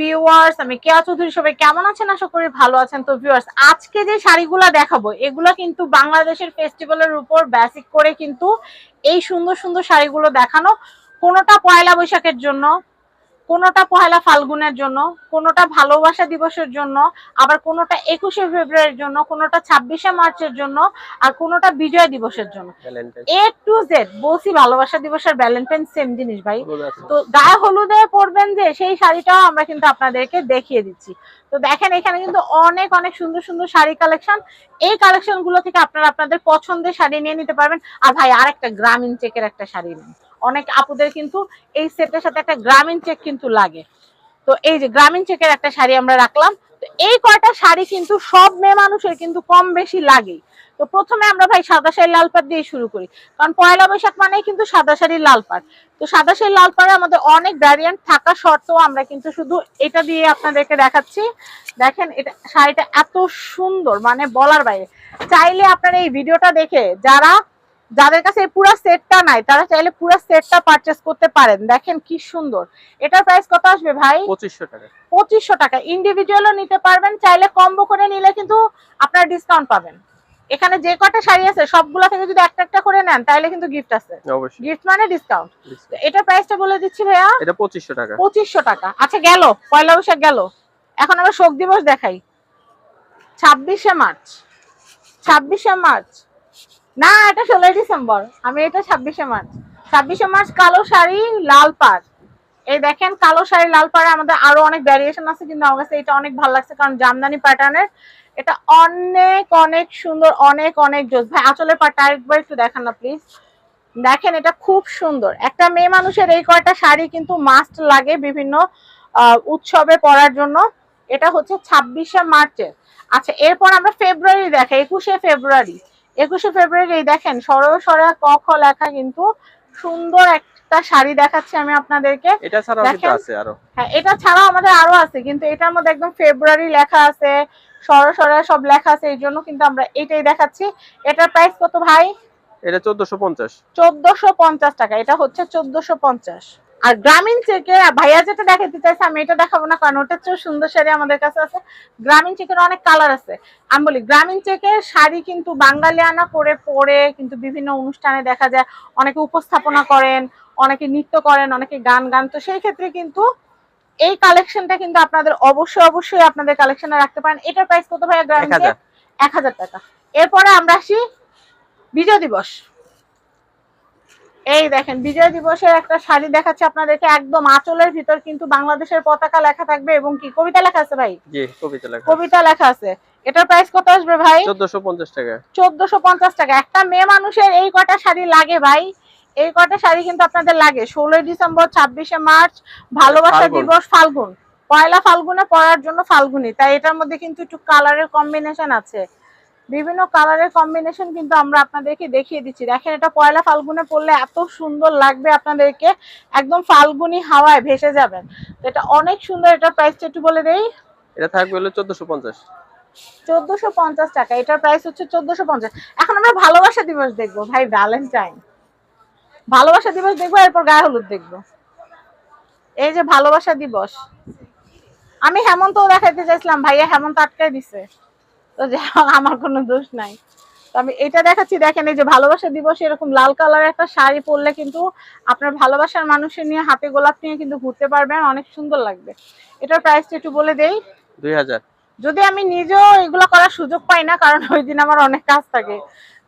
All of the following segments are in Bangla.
ভিউয়ার্স আমি কেয়া চৌধুরী, সবাই কেমন আছেন? ভালো আছেন। তো আজকে যে শাড়িগুলো দেখাবো, এগুলো কিন্তু বাংলাদেশের উপর করে কিন্তু এই সুন্দর সুন্দর শাড়িগুলো দেখানো, কোনোটা পয়লা বৈশাখের জন্য। কোনোটা পহেলা ফাল্গুনের জন্য কোনোটা ভালোবাসা দিবসের জন্য আবার কোনোটা একুশে ফেব্রুয়ারির জন্য কোনোটা ছাব্বিশে মার্চের জন্য আর কোনোটা বিজয় দিবসের জন্য। এ টু জেড বলছি ভালোবাসা দিবস আর ভ্যালেন্টাইন সেম জিনিস ভাই। তো গায়ে হলুদে পরবেন যে সেই শাড়িটাও আমরা কিন্তু আপনাদেরকে দেখিয়ে দিচ্ছি। তো দেখেন এখানে কিন্তু অনেক অনেক সুন্দর সুন্দর শাড়ি কালেকশন এই কালেকশনগুলো থেকে আপনারা আপনাদের পছন্দের শাড়ি নিয়ে নিতে পারবেন। আর ভাই আর একটা গ্রামীণ চেকের একটা শাড়ি নেন। অনেক আপুদের কিন্তু এই সেটের সাথে একটা গ্রামীণ চেক কিন্তু লাগে। তো এই যে গ্রামীণ চেকের একটা শাড়ি আমরা রাখলাম। তো এই কয়টা শাড়ি কিন্তু সব মেয়ে মানুষের কিন্তু কম বেশি লাগেই। তো প্রথমে আমরা ভাই সাদা শাড়ি, লাল পাড় দিয়ে শুরু করি। কারণ পয়লা বৈশাখ মানেই কিন্তু সাদা শাড়ি, লাল পাড়। তো সাদা শাড়ি, লাল পাড়ে আমাদের অনেক ভ্যারিয়েন্ট থাকা সত্ত্বেও আমরা কিন্তু শুধু এটা দিয়ে আপনাদেরকে দেখাচ্ছি। দেখেন এটা শাড়িটা এত সুন্দর মানে বলার বাইরে। চাইলে আপনারা এই ভিডিওটা দেখে যারা যাদের কাছে পুরো সেটটা নাই তারা চাইলে পুরো সেটটা পারচেস করতে পারেন। দেখেন কি সুন্দর। এটার প্রাইস কত আসবে ভাই? পঁচিশশো টাকা। পঁচিশশো টাকা। ইন্ডিভিজুয়ালও নিতে পারবেন চাইলে কম্বো করে নিলে কিন্তু আপনারা ডিসকাউন্ট পাবেন। এখানে যে কটা শাড়ি আছে সবগুলা থেকে যদি একটা একটা করে নেন তাহলে কিন্তু গিফট আছে। অবশ্যই। গিফট মানে ডিসকাউন্ট এটার প্রাইসটা বলে দিচ্ছি ভাইয়া। এটা পঁচিশশো টাকা। পঁচিশশো টাকা। আচ্ছা গেল। পয়লা বৈশাখ গেল। এখন আমরা শোক দিবস দেখাই। ছাব্বিশে মার্চ। ছাব্বিশে মার্চ। না, এটা ষোলোই ডিসেম্বর। আমি এটা ছাব্বিশে মার্চ। ছাব্বিশে মার্চ কালো শাড়ি, লাল পাড়। এই দেখেন, কালো শাড়ি, লাল পাড়ে আমাদের আরও অনেক ভ্যারিয়েশন আছে, কিন্তু আমার কাছে এটা অনেক ভালো লাগছে, কারণ জামদানি প্যাটার্নের এটা অনেক অনেক সুন্দর, অনেক অনেক জোস। ভাই, আঁচলের পাটটা আরেকবার একটু দেখান না প্লিজ দেখেন, এটা খুব সুন্দর। একটা মেয়ে মানুষের এই কয়টা শাড়ি কিন্তু মাস্ট লাগে বিভিন্ন উৎসবে পরার জন্য। এটা হচ্ছে ছাব্বিশে মার্চের। আচ্ছা এরপর আমরা ফেব্রুয়ারি দেখা একুশে ফেব্রুয়ারি। একুশে ফেব্রুয়ারি এই দেখেন সরো সরা ক খ লেখা কিন্তু সুন্দর একটা শাড়ি দেখাচ্ছি আমি আপনাদেরকে। এটা ছাড়াও আছে আরও। হ্যাঁ এটা ছাড়াও আমাদের আরও আছে কিন্তু এটার মধ্যে একদম ফেব্রুয়ারি লেখা আছে সরসরা সব লেখা আছে এই জন্য কিন্তু আমরা এটাই দেখাচ্ছি। এটার প্রাইস কত ভাই? এটা চোদ্দশো পঞ্চাশ। চোদ্দশো পঞ্চাশ টাকা এটা হচ্ছে চোদ্দশো পঞ্চাশ। আর গ্রামীণ চেকে ভাইয়া যেটা দেখাতে চাইছে আমি এটা দেখাবো না কারণ ওটার চেয়েও সুন্দর শাড়ি আমাদের কাছে আছে। গ্রামীণ চেকের অনেক কালার আছে। আমি বলি গ্রামীণ চেকের শাড়ি কিন্তু বাঙালিয়ানা করে পরে কিন্তু বিভিন্ন অনুষ্ঠানে দেখা যায় অনেকে উপস্থাপনা করেন অনেকে নৃত্য করেন অনেকে গান গান। তো সেই ক্ষেত্রে কিন্তু এই কালেকশনটা কিন্তু আপনাদের অবশ্যই অবশ্যই আপনাদের কালেকশনে রাখতে পারেন। এটার প্রাইস কত ভাইয়া গ্রামীণ চেক? এক হাজার টাকা। এরপরে আমরা আসি বিজয় দিবস। এই দেখেন বিজয় দিবসের একটা শাড়ি দেখাচ্ছে আপনাদেরকে একদম আঁচলের ভিতর কিন্তু বাংলাদেশের পতাকা লেখা থাকবে এবং কি কবিতা লেখা আছে ভাই? জি কবিতা লেখা কবিতা লেখা আছে। এটার প্রাইস কত আসবে ভাই? চোদ্দশো পঞ্চাশ টাকা। চোদ্দশো পঞ্চাশ টাকা। একটা মেয়ে মানুষের এই কটা শাড়ি লাগে ভাই? এই কটা শাড়ি কিন্তু আপনাদের লাগে। ষোলোই ডিসেম্বর ছাব্বিশে মার্চ ভালোবাসা দিবস ফাল্গুন। পয়লা ফাল্গুনে পরার জন্য ফাল্গুনি তাই এটার মধ্যে কিন্তু একটু কালারের কম্বিনেশন আছে। বিভিন্ন কালারের কম্বিনেশন কিন্তু আমরা আপনাদেরকে দেখিয়ে দিচ্ছি। দেখেন এটা পয়লা ফাল্গুনে পরলে এত সুন্দর লাগবে আপনাদেরকে। একদম ফাল্গুনি হাওয়ায় ভেসে যাবেন। এটা অনেক সুন্দর এটা প্রাইসটা একটু বলে দেই। এটা থাকবে হলো চোদ্দশো পঞ্চাশ। চোদ্দশো পঞ্চাশ টাকা এটার প্রাইস হচ্ছে চোদ্দশো পঞ্চাশ। এখন আমরা ভালোবাসা দিবস দেখব ভাই ভ্যালেন্টাইন ভালোবাসা দিবস দেখব এরপর গায়ে হলুদ দেখব। এই যে ভালোবাসা দিবস। আমি হেমন্ত দেখাইতে চাইছিলাম ভাইয়া হেমন্ত আটকাই দিছে। তো আমার কোনো দোষ নাই। তো আমি এটা দেখাচ্ছি দেখেন এই যে ভালোবাসা দিবস এরকম লাল কালারের একটা শাড়ি পরলে কিন্তু আপনার ভালোবাসার মানুষের নিয়ে হাতে গোলাপ নিয়ে কিন্তু ঘুরতে পারবেন অনেক সুন্দর লাগবে। এটার প্রাইসটা একটু বলে দেই। দুই হাজার। যদি আমি নিজেও এগুলো করার সুযোগ পাই না কারণ ওই দিন আমার অনেক কাজ থাকে।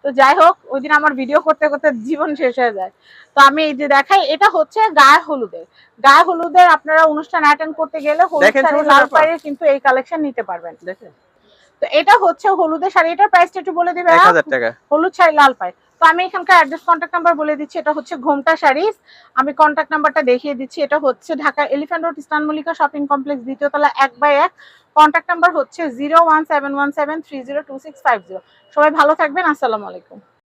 তো যাই হোক ওই দিন আমার ভিডিও করতে করতে জীবন শেষ হয়ে যায়। তো আমি এই যে দেখাই এটা হচ্ছে গায়ে হলুদের। গায়ে হলুদের আপনারা অনুষ্ঠান অ্যাটেন্ড করতে গেলে হলুদ শাড়ি লাল। পাড়ে কিন্তু এই কালেকশন নিতে পারবেন। দেখেন। তো এটা হচ্ছে হলুদের শাড়ি এটার প্রাইসটা একটু বলে দিবে এক হাজার টাকা। হলুদ শাড়ি লাল পাই তো আমি এখানকার অ্যাড্রেস কন্ট্যাক্ট নাম্বার বলে দিচ্ছি এটা হচ্ছে ঘোমটা শাড়িস। আমি কন্টাক্ট নাম্বারটা দেখিয়ে দিচ্ছি এটা হচ্ছে ঢাকা এলিফ্যান্ট রোড স্থানমলিকা মল্লিকা শপিং কমপ্লেক্স দ্বিতীয় তলা এক বাই এক। কন্ট্যাক্ট নাম্বার হচ্ছে zero one seven one seven three zero two six five zero সবাই ভালো থাকবেন আসসালামু আলাইকুম।